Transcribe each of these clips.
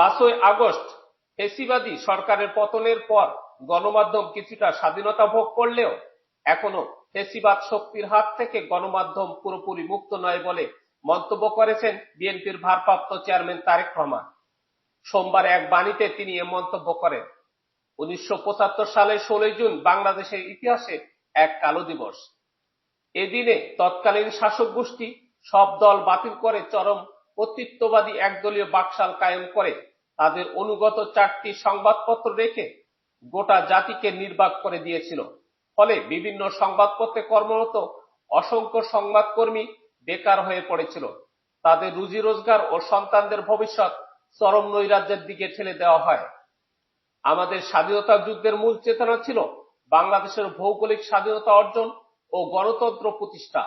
পাঁচই আগস্ট ফেসিবাদী সরকারের পতনের পর গণমাধ্যম কিছুটা স্বাধীনতা ভোগ করলেও এখনও ফেসিবাদ শক্তির হাত থেকে গণমাধ্যম পুরোপুরি মুক্ত নয় বলে মন্তব্য করেছেন বিএনপির ভারপ্রাপ্ত চেয়ারম্যান তারেক রহমান। সোমবার এক বাণীতে তিনি এ মন্তব্য করেন। উনিশশো সালের ষোলোই জুন বাংলাদেশের ইতিহাসে এক কালো দিবস। এদিনে তৎকালীন শাসক গোষ্ঠী সব দল বাতিল করে চরম কর্তৃত্ববাদী একদলীয় বাকশাল কায়েম করে তাদের অনুগত চারটি সংবাদপত্র রেখে গোটা জাতিকে নির্বাক করে দিয়েছিল। ফলে বিভিন্ন সংবাদপত্রে কর্মরত অসংখ্য সংবাদকর্মী বেকার হয়ে পড়েছিল। তাদের রুজি রোজগার ও সন্তানদের ভবিষ্যৎ চরম নৈরাজ্যের দিকে ঠেলে দেওয়া হয়। আমাদের স্বাধীনতা যুদ্ধের মূল চেতনা ছিল বাংলাদেশের ভৌগোলিক স্বাধীনতা অর্জন ও গণতন্ত্র প্রতিষ্ঠা।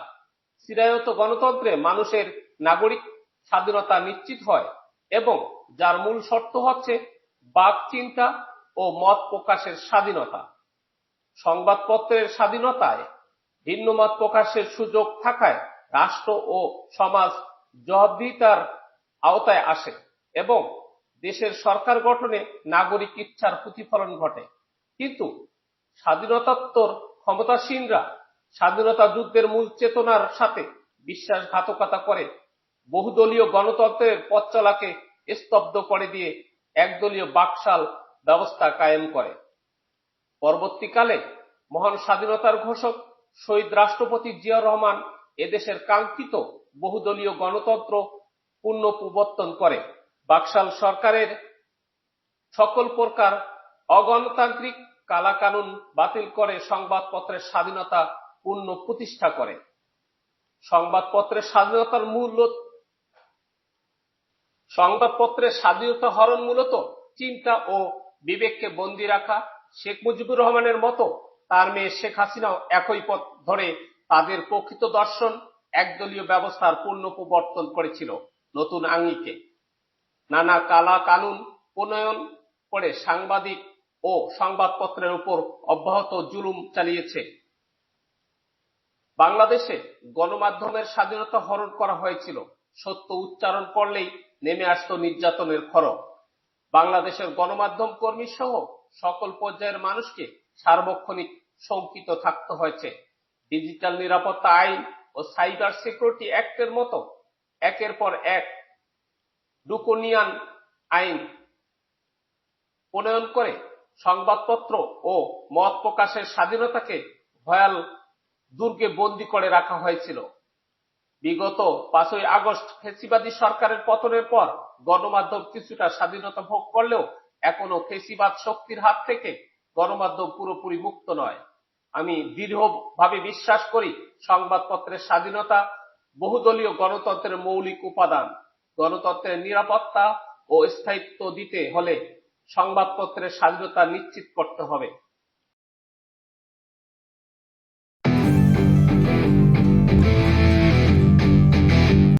চিরায়ত গণতন্ত্রে মানুষের নাগরিক স্বাধীনতা নিশ্চিত হয়। এবং যার মূল শর্ত হচ্ছে বাক চিন্তা ও মত প্রকাশের স্বাধীনতা। সংবাদপত্রের স্বাধীনতায় ভিন্ন মত প্রকাশের সুযোগ থাকায় রাষ্ট্র ও সমাজ জবাবদিহিতার আওতায় আসে এবং দেশের সরকার গঠনে নাগরিক ইচ্ছার প্রতিফলন ঘটে। কিন্তু স্বাধীনতাত্তর ক্ষমতাসীনরা স্বাধীনতা যুদ্ধের মূল চেতনার সাথে বিশ্বাসঘাতকতা করে বহুদলীয় গণতন্ত্রের পথ চলাকে স্তব্ধ করে দিয়ে একদলীয় বাকশাল ব্যবস্থা কায়েম করে। পরবর্তীকালে মহান স্বাধীনতার ঘোষক শহীদ রাষ্ট্রপতি জিয়াউর রহমান এদেশের কাঙ্ক্ষিত বহুদলীয় গণতন্ত্র পূর্ণ প্রবর্তন করে। বাকশাল সরকারের সকল প্রকার অগণতান্ত্রিক কালাকানুন বাতিল করে সংবাদপত্রের স্বাধীনতা পূর্ণ প্রতিষ্ঠা করে। সংবাদপত্রের স্বাধীনতার মূল সংবাদপত্রের স্বাধীনতা হরণ মূলত চিন্তা ও বিবেককে বন্দী রাখা। শেখ মুজিবুর রহমানের মতো তার মেয়ে শেখ হাসিনাও একই পথ ধরে তাদের প্রকৃত দর্শন, একদলীয় ব্যবস্থার পূর্ণ প্রবর্তন করেছিল নতুন আঙ্গিকে। নানা কালা কানুন প্রণয়ন করে সাংবাদিক ও সংবাদপত্রের উপর অব্যাহত জুলুম চালিয়েছে। বাংলাদেশে গণমাধ্যমের স্বাধীনতা হরণ করা হয়েছিল। সত্য উচ্চারণ করলেই নেমে আসত নির্যাতনের খরক বাংলাদেশের গণমাধ্যম কর্মী সহ সকল পর্যায়ের মানুষকে সার্বক্ষণিক শঙ্কিত থাকতে হয়েছে। ডিজিটাল নিরাপত্তা আইন ও সাইবার সিকিউরিটি অ্যাক্টের মতো একের পর এক ডুকোনিয়ান আইন প্রণয়ন করে সংবাদপত্র ও মত প্রকাশের স্বাধীনতাকে ভয়াল দুর্গে বন্দী করে রাখা হয়েছিল। বিগত পাঁচই আগস্ট ফেসিবাদী সরকারের পতনের পর গণমাধ্যম কিছুটা স্বাধীনতা ভোগ করলেও এখনও ফেসিবাদ শক্তির হাত থেকে গণমাধ্যম পুরোপুরি মুক্ত নয়। আমি দৃঢ়ভাবে বিশ্বাস করি সংবাদপত্রের স্বাধীনতা বহুদলীয় গণতন্ত্রের মৌলিক উপাদান। গণতন্ত্রের নিরাপত্তা ও স্থায়িত্ব দিতে হলে সংবাদপত্রের স্বাধীনতা নিশ্চিত করতে হবে।